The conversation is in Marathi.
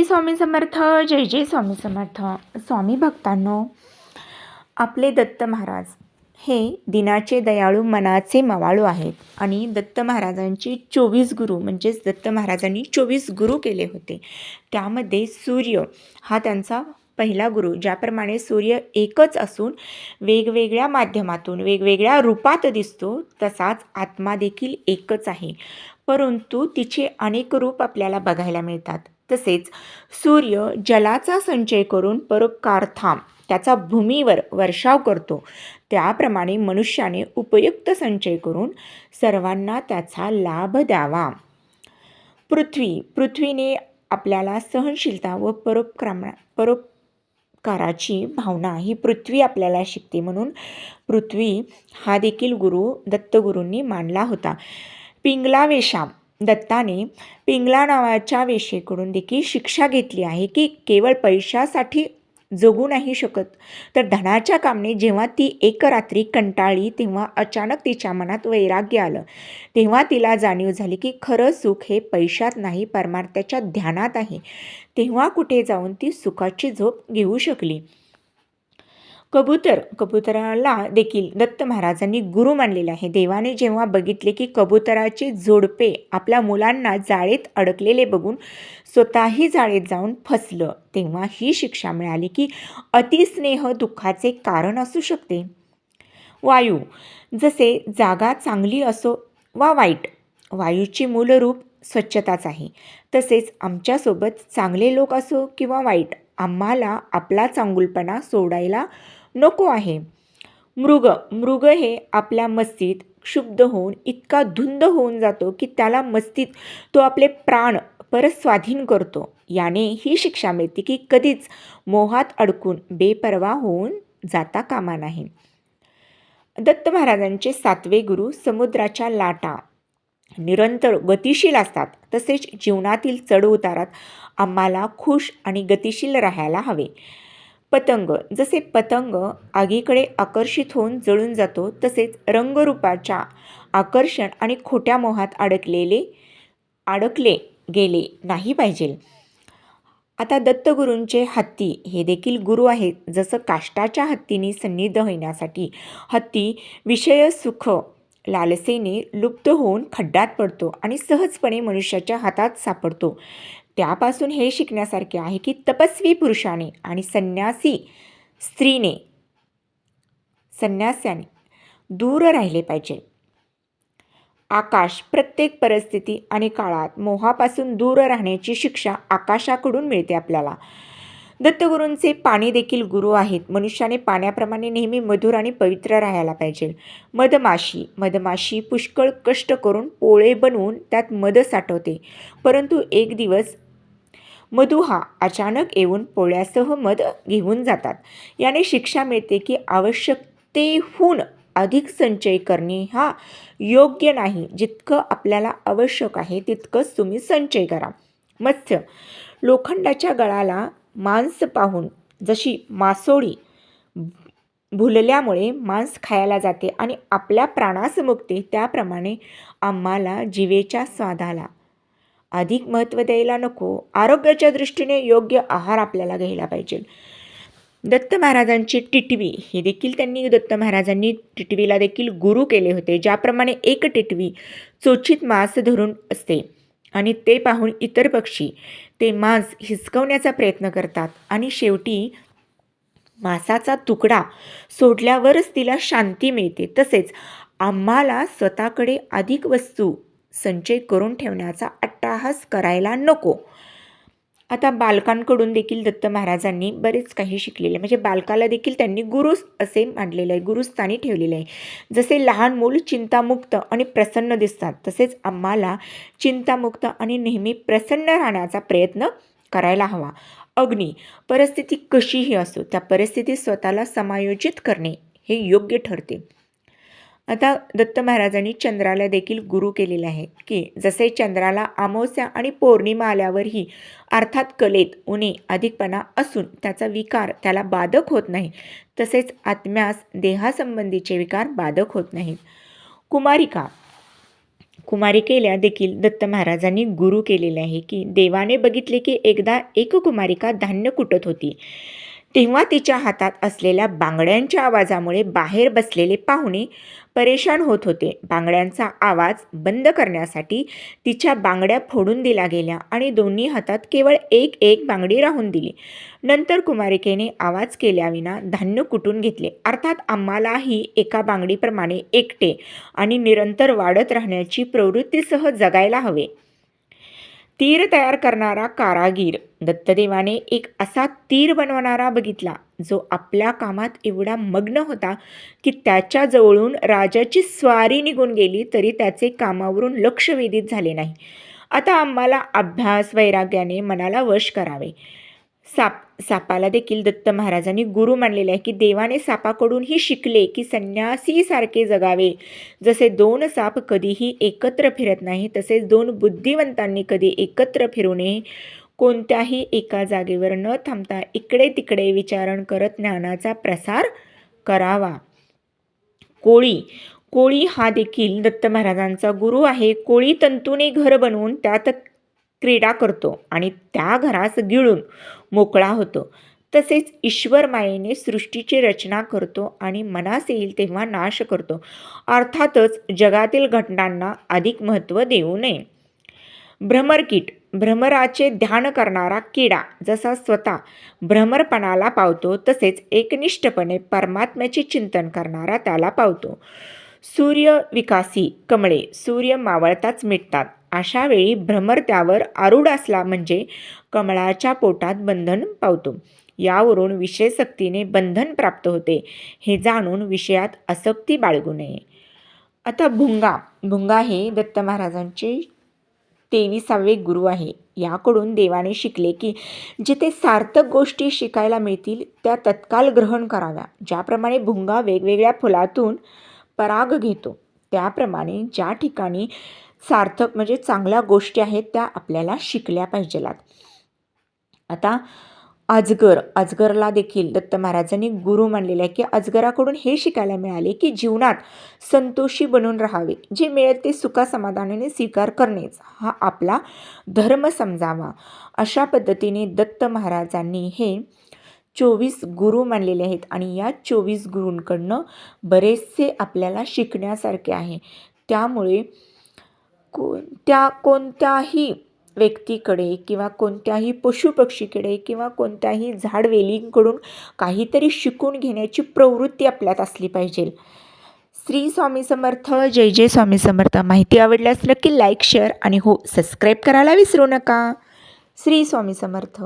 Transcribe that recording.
श्री स्वामी समर्थ जय जय स्वामी समर्थ. स्वामी भक्तांनो आपले दत्त महाराज हे दिनाचे दयाळू मनाचे मवाळू आहेत आणि दत्त महाराजांचे चोवीस गुरु म्हणजेच दत्त महाराजांनी चोवीस गुरु केले होते. त्यामध्ये सूर्य हा त्यांचा पहिला गुरु ज्याप्रमाणे सूर्य एकच असून वेगवेगळ्या माध्यमातून वेगवेगळ्या रूपात दिसतो तसाच आत्मा देखील एकच आहे. परंतु तिचे अनेक रूप आपल्याला बघायला मिळतात. तसेच सूर्य जलाचा संचय करून परोपकार्थाम त्याचा भूमीवर वर्षाव करतो. त्याप्रमाणे मनुष्याने उपयुक्त संचय करून सर्वांना त्याचा लाभ द्यावा. पृथ्वी पृथ्वीने आपल्याला सहनशीलता व परोपक्रमा परोपकाराची भावना ही पृथ्वी आपल्याला शिकते म्हणून पृथ्वी हा देखील गुरु दत्तगुरूंनी मानला होता. पिंगला वेशाम दत्ताने पिंगला नावाच्या वेशेकडून देखील शिक्षा घेतली आहे की केवळ पैशासाठी जगू नाही शकत. तर धनाच्या कामने जेव्हा ती एक रात्री कंटाळली तेव्हा अचानक तिच्या मनात वैराग्य आलं. तेव्हा तिला जाणीव झाली की खरं सुख हे पैशात नाही परमार्थाच्या ध्यानात आहे. तेव्हा कुठे जाऊन ती सुखाची झोप घेऊ शकली? कबूतर कबुतराला देखील दत्त महाराजांनी गुरु मानलेले आहे. देवाने जेव्हा बघितले की कबुतराचे जोडपे आपल्या मुलांना जाळीत अडकलेले बघून स्वतःही जाळीत जाऊन फसलं तेव्हा ही शिक्षा मिळाली की अतिस्नेह दुःखाचे कारण असू शकते. वायू जसे जागा चांगली असो वा वाईट वायूची मूलरूप स्वच्छताच आहे. तसेच आमच्यासोबत चांगले लोक असो किंवा वाईट आम्हाला आपला चांगुलपणा सोडायला नको आहे. मृग मृग हे आपल्या मस्तीत क्षुब्ध होऊन इतका धुंद होऊन जातो की त्याला मस्तीत तो आपले प्राण परत स्वाधीन करतो. याने ही शिक्षा मिळते की कधीच मोहात अडकून बेपरवा होऊन जाता कामा नाही. दत्त महाराजांचे सातवे गुरु समुद्राच्या लाटा निरंतर गतिशील असतात. तसेच जीवनातील चढउतारात आम्हाला खुश आणि गतिशील राहायला हवे. पतंग. जसे पतंग आगीकडे आकर्षित होऊन जळून जातो तसेच रंगरूपाच्या आकर्षण आणि खोट्या मोहात अडकलेले अडकले गेले नाही पाहिजे. आता दत्तगुरूंचे हत्ती हे देखील गुरु आहेत. जसं काष्टाच्या हत्तीने सन्निध होण्यासाठी हत्ती विषय सुख लालसेने लुप्त होऊन खड्ड्यात पडतो आणि सहजपणे मनुष्याच्या हातात सापडतो. त्यापासून हे शिकण्यासारखे आहे की तपस्वी पुरुषाने आणि संन्यासी स्त्रीने संन्यास्याने दूर राहिले पाहिजे. आकाश प्रत्येक परिस्थिती आणि काळात मोहापासून दूर राहण्याची शिक्षा आकाशाकडून मिळते आपल्याला. दत्तगुरूंचे पाणी देखील गुरु आहेत. मनुष्याने पाण्याप्रमाणे नेहमी मधुर आणि पवित्र राहायला पाहिजे. मधमाशी मधमाशी पुष्कळ कष्ट करून पोळे बनवून त्यात मध साठवते. परंतु एक दिवस मधु हा अचानक येऊन पोळ्यासह मध घेऊन जातात. याने शिक्षा मिळते की आवश्यकतेहून अधिक संचय करणे हा योग्य नाही. जितकं आपल्याला आवश्यक आहे तितकंच तुम्ही संचय करा. मत्स्य लोखंडाच्या गळाला मांस पाहून जशी मासोळी भुलल्यामुळे मांस खायला जाते आणि आपल्या प्राणास मुक्ते त्याप्रमाणे आम्हाला जिवेच्या स्वादाला अधिक महत्त्व द्यायला नको. आरोग्याच्या दृष्टीने योग्य आहार आपल्याला घ्यायला पाहिजे. दत्त महाराजांची टिटवी हे देखील त्यांनी दत्त महाराजांनी टिटवीला देखील गुरु केले होते ज्याप्रमाणे एक टिटवी चोचित मांस धरून असते आणि ते पाहून इतर पक्षी ते मांस हिसकवण्याचा प्रयत्न करतात आणि शेवटी मांसाचा तुकडा सोडल्यावरच तिला शांती मिळते. तसेच आम्हाला स्वतःकडे अधिक वस्तू संचय करून ठेवण्याचा अट्टाहास करायला नको. आता बालकांकडून देखील दत्त महाराजांनी बरेच काही शिकलेले म्हणजे बालकाला देखील त्यांनी गुरु असे मांडलेलं आहे. गुरुस्थानी ठेवलेलं आहे. जसे लहान मूल चिंतामुक्त आणि प्रसन्न दिसतात तसेच आम्हाला चिंतामुक्त आणि नेहमी प्रसन्न राहण्याचा प्रयत्न करायला हवा. अग्नी परिस्थिती कशीही असो त्या परिस्थितीत स्वतःला समायोजित करणे हे योग्य ठरते. आता दत्त महाराजांनी चंद्राला देखील गुरु केलेले आहे की जसे चंद्राला अमावस्या आणि पौर्णिमा आल्यावरही अर्थात कलेत उणे अधिकपणा असून त्याचा विकार त्याला बाधक होत नाही तसेच आत्म्यास देहासंबंधीचे विकार बाधक होत नाहीत. कुमारिका. कुमारिकेला देखील दत्त महाराजांनी गुरु केलेले आहे की देवाने बघितले की एकदा एक कुमारिका धान्य कुटत होती. तेव्हा तिच्या हातात असलेल्या बांगड्यांच्या आवाजामुळे बाहेर बसलेले पाहुणे परेशान होत होते. बांगड्यांचा आवाज बंद करण्यासाठी तिच्या बांगड्या फोडून दिल्या गेल्या आणि दोन्ही हातात केवळ एक एक बांगडी राहून दिली. नंतर कुमारिकेने आवाज केल्याविना धान्य कुटून घेतले. अर्थात आम्हालाही एका बांगडीप्रमाणे एकटे आणि निरंतर वाढत राहण्याची प्रवृत्तीसह जगायला हवे. तीर तयार करणारा कारागीर. दत्तदेवाने एक असा तीर बनवणारा बघितला जो आपल्या कामात एवढा मग्न होता की त्याच्या जवळून राजाची स्वारी निघून गेली तरी त्याचे कामावरून लक्ष वेधित झाले नाही. आता आम्हाला अभ्यास वैराग्याने मनाला वश करावे. साप सापाला देखील दत्त महाराजांनी गुरु मानलेले आहे की देवाने सापाकडूनही शिकले की संन्यासीसारखे जगावे. जसे दोन साप कधीही एकत्र फिरत नाही तसेच दोन बुद्धिवंतांनी कधी एकत्र फिरू नये. कोणत्याही एका जागेवर न थांबता इकडे तिकडे विचारण करत ज्ञानाचा प्रसार करावा. कोळी कोळी हा देखील दत्त महाराजांचा गुरु आहे. कोळी तंतूने घर बनवून त्यात क्रीडा करतो आणि त्या घरास गिळून मोकळा होतो. तसेच ईश्वर मायेने सृष्टीची रचना करतो आणि मनास येईल तेव्हा नाश करतो. अर्थातच जगातील घटनांना अधिक महत्त्व देऊ नये. भ्रमरकीट भ्रमराचे ध्यान करणारा किडा जसा स्वतः भ्रमरपणाला पावतो तसेच एकनिष्ठपणे परमात्म्याचे चिंतन करणारा त्याला पावतो. सूर्य विकासी कमळे सूर्य मावळताच मिटतात. अशा वेळी भ्रमर त्यावर आरूढ असला म्हणजे कमळाच्या पोटात बंधन पावतो. यावरून विषयशक्तीने बंधन प्राप्त होते. हे जाणून विषयात आसक्ती बाळगू नये. आता भुंगा. भुंगा हे दत्त महाराजांचे तेविसावे गुरु आहे. याकडून देवाने शिकले की जिथे सार्थक गोष्टी शिकायला मिळतील त्या तत्काल ग्रहण कराव्या. ज्याप्रमाणे भुंगा वेगवेगळ्या फुलातून पराग घेतो त्याप्रमाणे ज्या ठिकाणी सार्थक म्हणजे चांगल्या गोष्टी आहेत त्या आपल्याला शिकल्या पाहिजेलात. आता अजगर अजगरला देखील दत्त महाराजांनी गुरु मानलेले आहे की अजगराकडून हे शिकायला मिळाले की जीवनात संतोषी बनून राहावे. जे मिळेल ते सुखासमाधानाने स्वीकार करणेच. हा आपला धर्म समजावा. अशा पद्धतीने दत्त महाराजांनी हे चोवीस गुरु मानलेले आहेत आणि या चोवीस गुरूंकडनं बरेचसे आपल्याला शिकण्यासारखे आहे. त्यामुळे कोणत्या कोणत्याही व्यक्तीकडे किंवा कोणत्याही पशुपक्षीकडे किंवा कोणत्याही झाडवेलींकडून काहीतरी शिकून घेण्याची प्रवृत्ती आपल्यात असली पाहिजे. श्री स्वामी समर्थ जय जय स्वामी समर्थ. माहिती आवडल्यास नक्की लाईक शेअर आणि हो सबस्क्राईब करायला विसरू नका. श्री स्वामी समर्थ.